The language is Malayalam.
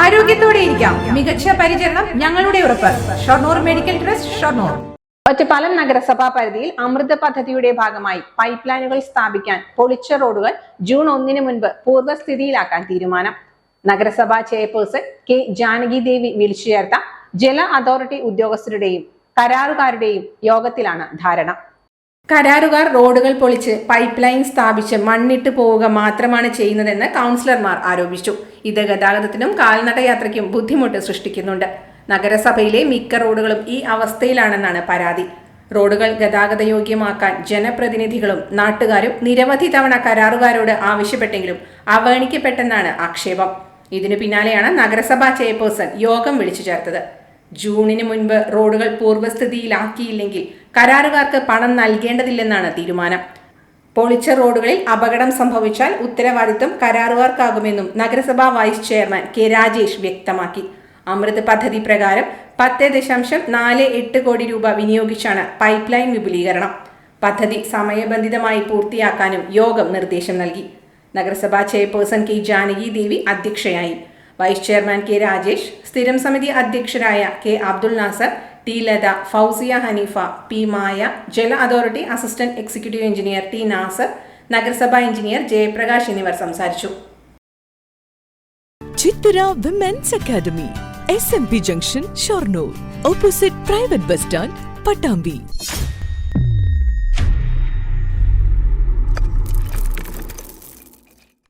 ആരോഗ്യത്തോടെ ഇരിക്കാം. മികച്ച പരിചരണം ഞങ്ങളുടെ ഉറപ്പ്. Shoranur medical trust Shoranur. Ottapalam നഗരസഭാ പരിധിയിൽ അമൃത പദ്ധതിയുടെ ഭാഗമായി പൈപ്പ് ലൈനുകൾ സ്ഥാപിക്കാൻ പൊളിച്ച റോഡുകൾ ജൂൺ ഒന്നിന് മുൻപ് പൂർവസ്ഥിതിയിലാക്കാൻ തീരുമാനം. നഗരസഭാ ചെയർപേഴ്സൺ കെ ജാനകി ദേവി വിളിച്ചു ചേർത്ത ജല അതോറിറ്റി ഉദ്യോഗസ്ഥരുടെയും കരാറുകാരുടെയും യോഗത്തിലാണ് ധാരണ. കരാറുകാർ റോഡുകൾ പൊളിച്ച് പൈപ്പ് ലൈൻ സ്ഥാപിച്ച് മണ്ണിട്ട് പോവുക മാത്രമാണ് ചെയ്യുന്നതെന്ന് കൗൺസിലർമാർ ആരോപിച്ചു. ഇത് ഗതാഗതത്തിനും കാൽനടയാത്രയ്ക്കും ബുദ്ധിമുട്ട് സൃഷ്ടിക്കുന്നുണ്ട്. നഗരസഭയിലെ മിക്ക റോഡുകളും ഈ അവസ്ഥയിലാണെന്നാണ് പരാതി. റോഡുകൾ ഗതാഗതയോഗ്യമാക്കാൻ ജനപ്രതിനിധികളും നാട്ടുകാരും നിരവധി തവണ കരാറുകാരോട് ആവശ്യപ്പെട്ടെങ്കിലും അവഗണിക്കപ്പെട്ടെന്നാണ് ആക്ഷേപം. ഇതിനു പിന്നാലെയാണ് നഗരസഭാ ചെയർപേഴ്സൺ യോഗം വിളിച്ചു ചേർത്തത്. ജൂണിന് മുൻപ് റോഡുകൾ പൂർവസ്ഥിതിയിലാക്കിയില്ലെങ്കിൽ കരാറുകാർക്ക് പണം നൽകേണ്ടതില്ലെന്നാണ് തീരുമാനം. പൊളിച്ച റോഡുകളിൽ അപകടം സംഭവിച്ചാൽ ഉത്തരവാദിത്വം കരാറുകാർക്കാകുമെന്നും നഗരസഭാ വൈസ് ചെയർമാൻ കെ രാജേഷ് വ്യക്തമാക്കി. അമൃത് പദ്ധതി പ്രകാരം പത്ത് ദശാംശം നാല് എട്ട് കോടി രൂപ വിനിയോഗിച്ചാണ് പൈപ്പ് ലൈൻ വിപുലീകരണം. പദ്ധതി സമയബന്ധിതമായി പൂർത്തിയാക്കാനും യോഗം നിർദ്ദേശം നൽകി. നഗരസഭാ ചെയർപേഴ്സൺ കെ ജാനകി ദേവി അധ്യക്ഷയായി. വൈസ് ചെയർമാൻ കെ രാജേഷ് സ്ഥിരം സമിതി അധ്യക്ഷരായ K Abdul Nasar T Latha Fousiya Haneefa P Maya ജല authority assistant executive engineer T Nasar നഗരസഭാ എഞ്ചിനീയർ ജയപ്രകാശ് എന്നിവർ സംസാരിച്ചു. Chithara women's academy S M P junction Shoranur opposite private bus stand Pattambi